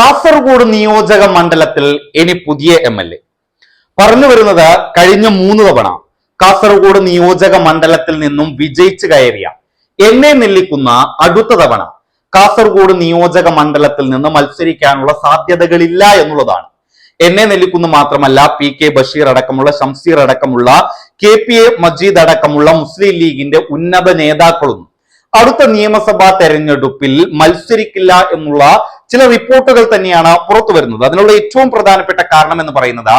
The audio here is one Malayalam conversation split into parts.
കാസർഗോഡ് നിയോജക മണ്ഡലത്തിൽ ഇനി പുതിയ എം എൽ എ. പറഞ്ഞു വരുന്നത് കഴിഞ്ഞ മൂന്ന് തവണ കാസർഗോഡ് നിയോജക മണ്ഡലത്തിൽ നിന്നും വിജയിച്ചു കയറിയ എന്നെ നെല്ലിക്കുന്ന അടുത്ത തവണ കാസർഗോഡ് നിയോജക മണ്ഡലത്തിൽ നിന്ന് മത്സരിക്കാനുള്ള സാധ്യതകളില്ല എന്നുള്ളതാണ്. എന്നെ നെല്ലിക്കുന്ന മാത്രമല്ല പി കെ ബഷീർ അടക്കമുള്ള ഷംസീർ അടക്കമുള്ള കെ പി എ മജീദ് അടക്കമുള്ള മുസ്ലിം ലീഗിന്റെ ഉന്നത നേതാക്കളും അടുത്ത നിയമസഭാ തെരഞ്ഞെടുപ്പിൽ മത്സരിക്കില്ല എന്നുള്ള ചില റിപ്പോർട്ടുകൾ തന്നെയാണ് പുറത്തു വരുന്നത്. അതിനുള്ള ഏറ്റവും പ്രധാനപ്പെട്ട കാരണം എന്ന് പറയുന്നത്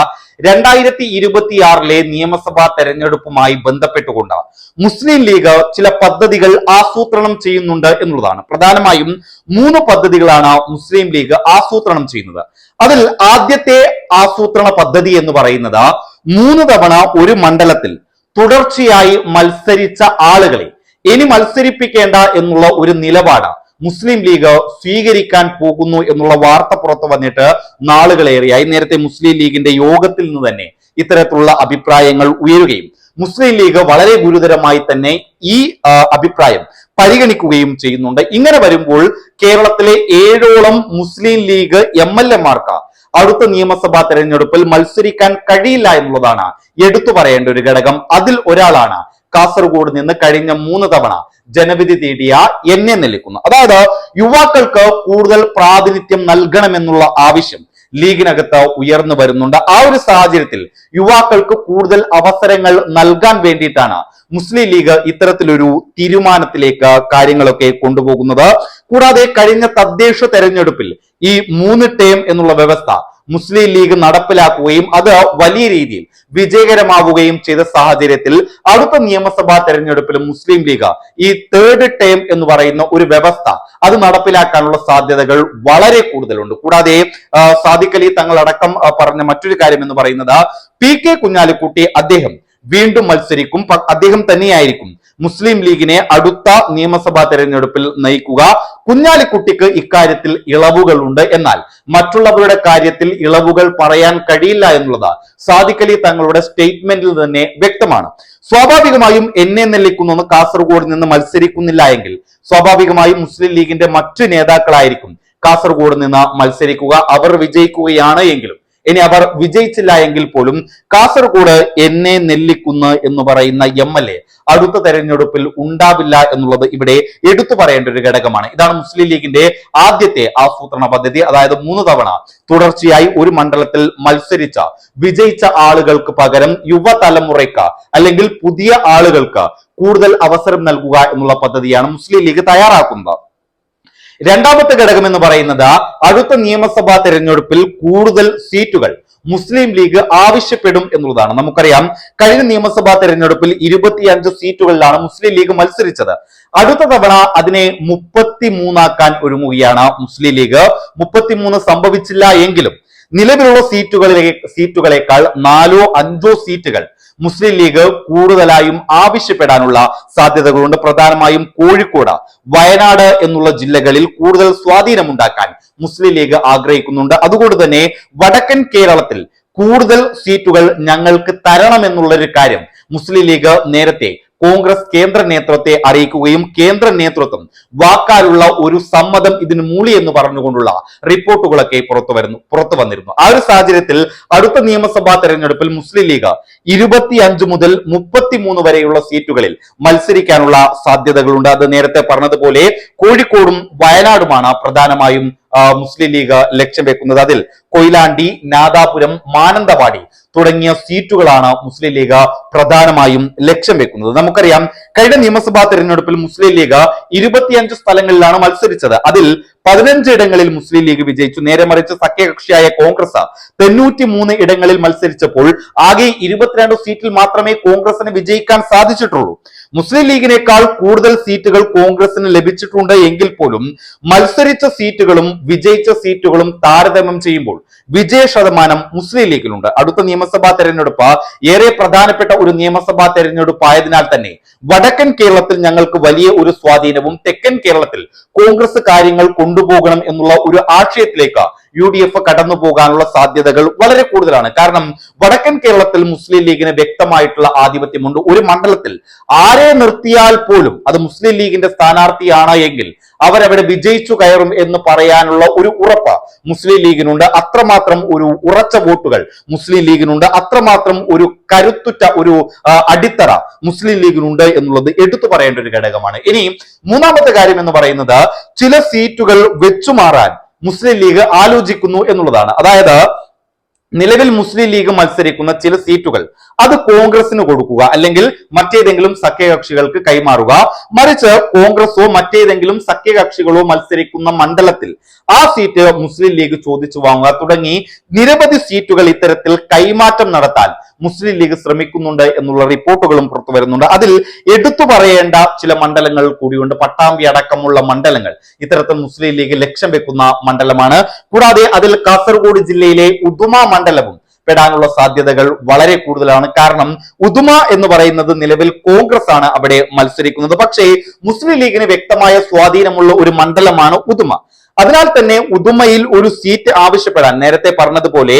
രണ്ടായിരത്തി ഇരുപത്തിയാറിലെ നിയമസഭാ തെരഞ്ഞെടുപ്പുമായി ബന്ധപ്പെട്ടുകൊണ്ട് മുസ്ലിം ലീഗ് ചില പദ്ധതികൾ ആസൂത്രണം ചെയ്യുന്നുണ്ട് എന്നുള്ളതാണ്. പ്രധാനമായും മൂന്ന് പദ്ധതികളാണ് മുസ്ലിം ലീഗ് ആസൂത്രണം ചെയ്യുന്നത്. അതിൽ ആദ്യത്തെ ആസൂത്രണ പദ്ധതി എന്ന് പറയുന്നത് മൂന്ന് തവണ ഒരു മണ്ഡലത്തിൽ തുടർച്ചയായി മത്സരിച്ച ആളുകളെ ഇനി മത്സരിപ്പിക്കേണ്ട എന്നുള്ള ഒരു നിലപാട് മുസ്ലിം ലീഗ് സ്വീകരിക്കാൻ പോകുന്നു എന്നുള്ള വാർത്ത പുറത്തു വന്നിട്ട് നാളുകളേറെയായി. നേരത്തെ മുസ്ലിം ലീഗിന്റെ യോഗത്തിൽ നിന്ന് തന്നെ ഇത്തരത്തിലുള്ള അഭിപ്രായങ്ങൾ ഉയരുകയും മുസ്ലിം ലീഗ് വളരെ ഗുരുതരമായി തന്നെ ഈ അഭിപ്രായം പരിഗണിക്കുകയും ചെയ്യുന്നുണ്ട്. ഇങ്ങനെ വരുമ്പോൾ കേരളത്തിലെ ഏഴോളം മുസ്ലിം ലീഗ് എം എൽ എമാർക്ക് അടുത്ത നിയമസഭാ തെരഞ്ഞെടുപ്പിൽ മത്സരിക്കാൻ കഴിയില്ല എന്നുള്ളതാണ് എടുത്തു പറയേണ്ട ഒരു ഘടകം. അതിൽ ഒരാളാണ് കാസർഗോഡ് നിന്ന് കഴിഞ്ഞ മൂന്ന് തവണ ജനവിധി തേടിയ എന്നെ നിൽക്കുന്നു അതായത് യുവാക്കൾക്ക് കൂടുതൽ പ്രാതിനിധ്യം നൽകണമെന്നുള്ള ആവശ്യം ലീഗിനകത്ത് ഉയർന്നു വരുന്നുണ്ട്. ആ ഒരു സാഹചര്യത്തിൽ യുവാക്കൾക്ക് കൂടുതൽ അവസരങ്ങൾ നൽകാൻ വേണ്ടിയിട്ടാണ് മുസ്ലിം ലീഗ് ഇത്തരത്തിലൊരു തീരുമാനത്തിലേക്ക് കാര്യങ്ങളൊക്കെ കൊണ്ടുപോകുന്നത്. കൂടാതെ കഴിഞ്ഞ തദ്ദേശ തെരഞ്ഞെടുപ്പിൽ ഈ മൂന്ന് ടേം എന്നുള്ള വ്യവസ്ഥ മുസ്ലിം ലീഗ് നടപ്പിലാക്കുകയും അത് വലിയ രീതിയിൽ വിജയകരമാവുകയും ചെയ്ത സാഹചര്യത്തിൽ അടുത്ത നിയമസഭാ തെരഞ്ഞെടുപ്പിലും മുസ്ലിം ലീഗ് ഈ തേർഡ് ടേം എന്ന് പറയുന്ന ഒരു വ്യവസ്ഥ അത് നടപ്പിലാക്കാനുള്ള സാധ്യതകൾ വളരെ കൂടുതലുണ്ട്. കൂടാതെ സാദിഖലി സാദിഖ് അലി തങ്ങളടക്കം പറഞ്ഞ മറ്റൊരു കാര്യം എന്ന് പറയുന്നത് പി കെ കുഞ്ഞാലിക്കുട്ടി അദ്ദേഹം വീണ്ടും മത്സരിക്കും. അദ്ദേഹം തന്നെയായിരിക്കും മുസ്ലിം ലീഗിനെ അടുത്ത നിയമസഭാ തെരഞ്ഞെടുപ്പിൽ നയിക്കുക. കുഞ്ഞാലിക്കുട്ടിക്ക് ഇക്കാര്യത്തിൽ ഇളവുകളുണ്ട്. എന്നാൽ മറ്റുള്ളവരുടെ കാര്യത്തിൽ ഇളവുകൾ പറയാൻ കഴിയില്ല എന്നുള്ളത് സാദിഖലി തങ്ങളുടെ സ്റ്റേറ്റ്മെന്റിൽ തന്നെ വ്യക്തമാണ്. സ്വാഭാവികമായും എന്നെ നെല്ലിക്കുന്നു കാസർഗോഡ് നിന്ന് മത്സരിക്കുന്നില്ല എങ്കിൽ സ്വാഭാവികമായും മുസ്ലിം ലീഗിന്റെ മറ്റു നേതാക്കളായിരിക്കും കാസർഗോഡ് നിന്ന് മത്സരിക്കുക. അവർ വിജയിക്കുകയാണ് എങ്കിലും ഇനി അവർ വിജയിച്ചില്ല എങ്കിൽ പോലും കാസർഗോഡ് എന്നെ നെല്ലിക്കുന്ന് എന്ന് പറയുന്ന എം എൽ എ അടുത്ത തെരഞ്ഞെടുപ്പിൽ ഉണ്ടാവില്ല എന്നുള്ളത് ഇവിടെ എടുത്തു പറയേണ്ട ഒരു ഘടകമാണ്. ഇതാണ് മുസ്ലിം ലീഗിന്റെ ആദ്യത്തെ ആസൂത്രണ പദ്ധതി. അതായത് മൂന്ന് തവണ തുടർച്ചയായി ഒരു മണ്ഡലത്തിൽ മത്സരിച്ച വിജയിച്ച ആളുകൾക്ക് പകരം യുവതലമുറയ്ക്ക് അല്ലെങ്കിൽ പുതിയ ആളുകൾക്ക് കൂടുതൽ അവസരം നൽകുക എന്നുള്ള പദ്ധതിയാണ് മുസ്ലിം ലീഗ് തയ്യാറാക്കുന്നത്. രണ്ടാമത്തെ ഘടകം എന്ന് പറയുന്നത് അടുത്ത നിയമസഭാ തെരഞ്ഞെടുപ്പിൽ കൂടുതൽ സീറ്റുകൾ മുസ്ലിം ലീഗ് ആവശ്യപ്പെടും എന്നുള്ളതാണ്. നമുക്കറിയാം കഴിഞ്ഞ നിയമസഭാ തെരഞ്ഞെടുപ്പിൽ ഇരുപത്തിയഞ്ച് സീറ്റുകളിലാണ് മുസ്ലിം ലീഗ് മത്സരിച്ചത്. അടുത്ത തവണ അതിനെ മുപ്പത്തി മൂന്നാക്കാൻ ഒരുങ്ങുകയാണ് മുസ്ലിം ലീഗ്. മുപ്പത്തിമൂന്ന് സംഭവിച്ചില്ല എങ്കിലും നിലവിലുള്ള സീറ്റുകളിലെ സീറ്റുകളെക്കാൾ നാലോ അഞ്ചോ സീറ്റുകൾ മുസ്ലിം ലീഗ് കൂടുതലായും ആവശ്യപ്പെടാനുള്ള സാധ്യതകളുണ്ട്. പ്രധാനമായും കോഴിക്കോട് വയനാട് എന്നുള്ള ജില്ലകളിൽ കൂടുതൽ സ്വാധീനമുണ്ടാക്കാൻ മുസ്ലിം ലീഗ് ആഗ്രഹിക്കുന്നുണ്ട്. അതുകൊണ്ട് തന്നെ വടക്കൻ കേരളത്തിൽ കൂടുതൽ സീറ്റുകൾ ഞങ്ങൾക്ക് തരണമെന്നുള്ളൊരു കാര്യം മുസ്ലിം ലീഗ് നേരത്തെ കോൺഗ്രസ് കേന്ദ്ര നേതൃത്വത്തെ അറിയിക്കുകയും കേന്ദ്ര നേതൃത്വം വാക്കാലുള്ള ഒരു സമ്മതം ഇതിന് മൂളി എന്ന് പറഞ്ഞുകൊണ്ടുള്ള റിപ്പോർട്ടുകളൊക്കെ പുറത്തു വരുന്നു പുറത്തു വന്നിരുന്നു. ആ ഒരു സാഹചര്യത്തിൽ അടുത്ത നിയമസഭാ തെരഞ്ഞെടുപ്പിൽ മുസ്ലിം ലീഗ് ഇരുപത്തിയഞ്ച് മുതൽ മുപ്പത്തിമൂന്ന് വരെയുള്ള സീറ്റുകളിൽ മത്സരിക്കാനുള്ള സാധ്യതകളുണ്ട്. അത് നേരത്തെ പറഞ്ഞതുപോലെ കോഴിക്കോടും വയനാടുമാണ് പ്രധാനമായും മുസ്ലിം ലീഗ് ലക്ഷ്യം വെക്കുന്നത്. അതിൽ കൊയിലാണ്ടി നാദാപുരം മാനന്തവാടി തുടങ്ങിയ സീറ്റുകളാണ് മുസ്ലിം ലീഗ് പ്രധാനമായും ലക്ഷ്യം വെക്കുന്നത്. നമുക്കറിയാം കഴിഞ്ഞ നിയമസഭാ തെരഞ്ഞെടുപ്പിൽ മുസ്ലിം ലീഗ് ഇരുപത്തിയഞ്ച് സ്ഥലങ്ങളിലാണ് മത്സരിച്ചത്. അതിൽ പതിനഞ്ച് ഇടങ്ങളിൽ മുസ്ലിം ലീഗ് വിജയിച്ചു. നേരെ മറിച്ച് സഖ്യകക്ഷിയായ കോൺഗ്രസ് തൊണ്ണൂറ്റി മൂന്ന് ഇടങ്ങളിൽ മത്സരിച്ചപ്പോൾ ആകെ ഇരുപത്തിരണ്ട് സീറ്റിൽ മാത്രമേ കോൺഗ്രസിന് വിജയിക്കാൻ സാധിച്ചിട്ടുള്ളൂ. മുസ്ലിം ലീഗിനേക്കാൾ കൂടുതൽ സീറ്റുകൾ കോൺഗ്രസിന് ലഭിച്ചിട്ടുണ്ട് എങ്കിൽ പോലും മത്സരിച്ച സീറ്റുകളും വിജയിച്ച സീറ്റുകളും താരതമ്യം ചെയ്യുമ്പോൾ വിജയ ശതമാനം മുസ്ലിം ലീഗിലുണ്ട്. അടുത്ത നിയമസഭാ തെരഞ്ഞെടുപ്പ് ഏറെ പ്രധാനപ്പെട്ട ഒരു നിയമസഭാ തെരഞ്ഞെടുപ്പ് ആയതിനാൽ തന്നെ വടക്കൻ കേരളത്തിൽ ഞങ്ങൾക്ക് വലിയ ഒരു സ്വാധീനവും തെക്കൻ കേരളത്തിൽ കോൺഗ്രസ് കാര്യങ്ങൾ കൊണ്ടുപോകണം എന്നുള്ള ഒരു ആശയത്തിലേക്ക് യു ഡി എഫ് കടന്നു പോകാനുള്ള സാധ്യതകൾ വളരെ കൂടുതലാണ്. കാരണം വടക്കൻ കേരളത്തിൽ മുസ്ലിം ലീഗിന് വ്യക്തമായിട്ടുള്ള ആധിപത്യമുണ്ട്. ഒരു മണ്ഡലത്തിൽ ആരെ നിർത്തിയാൽ പോലും അത് മുസ്ലിം ലീഗിന്റെ സ്ഥാനാർത്ഥിയാണ് എങ്കിൽ അവരവിടെ വിജയിച്ചു കയറും എന്ന് പറയാനുള്ള ഒരു ഉറപ്പ് മുസ്ലിം ലീഗിനുണ്ട്. അത്രമാത്രം ഒരു ഉറച്ച വോട്ടുകൾ മുസ്ലിം ലീഗിനുണ്ട്. അത്രമാത്രം ഒരു കരുത്തുറ്റ ഒരു അടിത്തറ മുസ്ലിം ലീഗിനുണ്ട് എന്നുള്ളത് എടുത്തു പറയേണ്ട ഒരു ഘടകമാണ്. ഇനി മൂന്നാമത്തെ കാര്യം എന്ന് പറയുന്നത് ചില സീറ്റുകൾ വെച്ചുമാറാൻ മുസ്ലിം ലീഗ് ആലോചിക്കുന്നു എന്നുള്ളതാണ്. അതായത് നിലവിൽ മുസ്ലിം ലീഗ് മത്സരിക്കുന്ന ചില സീറ്റുകൾ അത് കോൺഗ്രസിന് കൊടുക്കുക അല്ലെങ്കിൽ മറ്റേതെങ്കിലും സഖ്യകക്ഷികൾക്ക് കൈമാറുക. മറിച്ച് കോൺഗ്രസോ മറ്റേതെങ്കിലും സഖ്യകക്ഷികളോ മത്സരിക്കുന്ന മണ്ഡലത്തിൽ ആ സീറ്റ് മുസ്ലിം ലീഗ് ചോദിച്ചു വാങ്ങുക തുടങ്ങി നിരവധി സീറ്റുകൾ ഇത്തരത്തിൽ കൈമാറ്റം നടത്താൻ മുസ്ലിം ലീഗ് ശ്രമിക്കുന്നുണ്ട് എന്നുള്ള റിപ്പോർട്ടുകളും പുറത്തു വരുന്നുണ്ട്. അതിൽ എടുത്തു പറയേണ്ട ചില മണ്ഡലങ്ങൾ കൂടിയുണ്ട്. പട്ടാമ്പി അടക്കമുള്ള മണ്ഡലങ്ങൾ. ഇത്തരത്തിൽ മുസ്ലിം ലീഗ് ലക്ഷ്യം വെക്കുന്ന മണ്ഡലമാണ്. കൂടാതെ അതിൽ കാസർഗോഡ് ജില്ലയിലെ ഉദുമ മണ്ഡലവും പെടാനുള്ള സാധ്യതകൾ വളരെ കൂടുതലാണ്. കാരണം ഉദുമ എന്ന് പറയുന്നത് നിലവിൽ കോൺഗ്രസ് ആണ് അവിടെ മത്സരിക്കുന്നത്. പക്ഷേ മുസ്ലിം ലീഗിന് വ്യക്തമായ സ്വാധീനമുള്ള ഒരു മണ്ഡലമാണ് ഉദുമ. അതിനാൽ തന്നെ ഉദുമയിൽ ഒരു സീറ്റ് ആവശ്യപ്പെടാൻ നേരത്തെ പറഞ്ഞതുപോലെ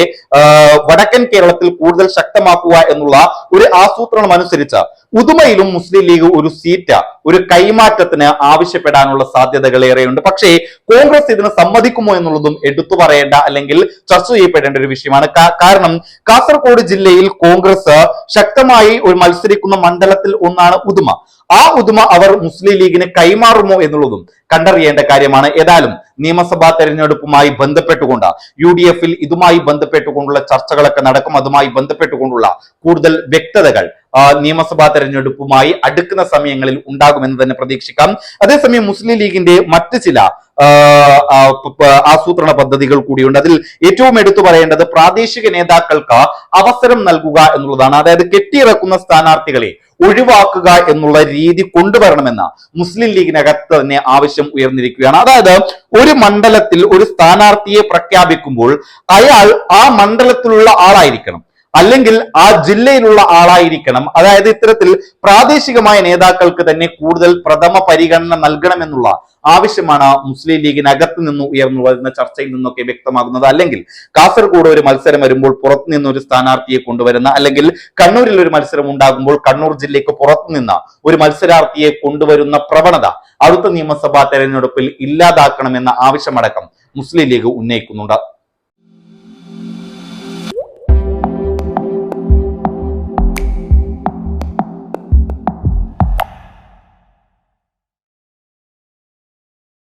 വടക്കൻ കേരളത്തിൽ കൂടുതൽ ശക്തമാക്കുക എന്നുള്ള ഒരു ആസൂത്രണം അനുസരിച്ച് ഉദുമയിലും മുസ്ലിം ലീഗ് ഒരു സീറ്റ് ഒരു കൈമാറ്റത്തിന് ആവശ്യപ്പെടാനുള്ള സാധ്യതകൾ ഏറെയുണ്ട്. പക്ഷേ കോൺഗ്രസ് ഇതിന് സമ്മതിക്കുമോ എന്നുള്ളതും എടുത്തു പറയേണ്ട അല്ലെങ്കിൽ ചർച്ച ചെയ്യപ്പെടേണ്ട ഒരു വിഷയമാണ്. കാരണം കാസർഗോഡ് ജില്ലയിൽ കോൺഗ്രസ് ശക്തമായി ഒരു മത്സരിക്കുന്ന മണ്ഡലത്തിൽ ഒന്നാണ് ഉദുമ. ആ ഉദുമ അവർ മുസ്ലിം ലീഗിന് കൈമാറുമോ എന്നുള്ളതും കണ്ടറിയേണ്ട കാര്യമാണ്. ഏതായാലും നിയമസഭാ തെരഞ്ഞെടുപ്പുമായി ബന്ധപ്പെട്ടുകൊണ്ട് യു ഡി എഫിൽ ഇതുമായി ബന്ധപ്പെട്ടുകൊണ്ടുള്ള ചർച്ചകളൊക്കെ നടക്കും. അതുമായി ബന്ധപ്പെട്ടുകൊണ്ടുള്ള കൂടുതൽ വ്യക്തതകൾ നിയമസഭാ തെരഞ്ഞെടുപ്പുമായി അടുക്കുന്ന സമയങ്ങളിൽ ഉണ്ടാകുമെന്ന് തന്നെ പ്രതീക്ഷിക്കാം. അതേസമയം മുസ്ലിം ലീഗിന്റെ മറ്റ് ചില ആസൂത്രണ പദ്ധതികൾ കൂടിയുണ്ട്. അതിൽ ഏറ്റവും എടുത്തു പറയേണ്ടത് പ്രാദേശിക നേതാക്കൾക്ക് അവസരം നൽകുക എന്നുള്ളതാണ്. അതായത് കെട്ടിയിറക്കുന്ന സ്ഥാനാർത്ഥികളെ ഒഴിവാക്കുക എന്നുള്ള രീതി കൊണ്ടുവരണമെന്ന മുസ്ലിം ലീഗിനകത്ത് തന്നെ ആവശ്യം ഉയർന്നിരിക്കുകയാണ്. അതായത് ഒരു മണ്ഡലത്തിൽ ഒരു സ്ഥാനാർത്ഥിയെ പ്രഖ്യാപിക്കുമ്പോൾ അയാൾ ആ മണ്ഡലത്തിലുള്ള ആളായിരിക്കണം. അല്ലെങ്കിൽ ആ ജില്ലയിലുള്ള ആളായിരിക്കണം. അതായത് ഇത്തരത്തിൽ പ്രാദേശികമായ നേതാക്കൾക്ക് തന്നെ കൂടുതൽ പ്രഥമ പരിഗണന നൽകണമെന്നുള്ള ആവശ്യമാണ് മുസ്ലിം ലീഗിനകത്ത് നിന്ന് ഉയർന്നു വരുന്ന ചർച്ചയിൽ നിന്നൊക്കെ വ്യക്തമാകുന്നത്. അല്ലെങ്കിൽ കാസർഗോഡ് ഒരു മത്സരം വരുമ്പോൾ പുറത്തു നിന്ന് ഒരു സ്ഥാനാർത്ഥിയെ കൊണ്ടുവരുന്ന അല്ലെങ്കിൽ കണ്ണൂരിൽ ഒരു മത്സരം ഉണ്ടാകുമ്പോൾ കണ്ണൂർ ജില്ലയ്ക്ക് പുറത്തു നിന്ന് ഒരു മത്സരാർത്ഥിയെ കൊണ്ടുവരുന്ന പ്രവണത അടുത്ത നിയമസഭാ തെരഞ്ഞെടുപ്പിൽ ഇല്ലാതാക്കണമെന്ന ആവശ്യമടക്കം മുസ്ലിം ലീഗ് ഉന്നയിക്കുന്നുണ്ട്.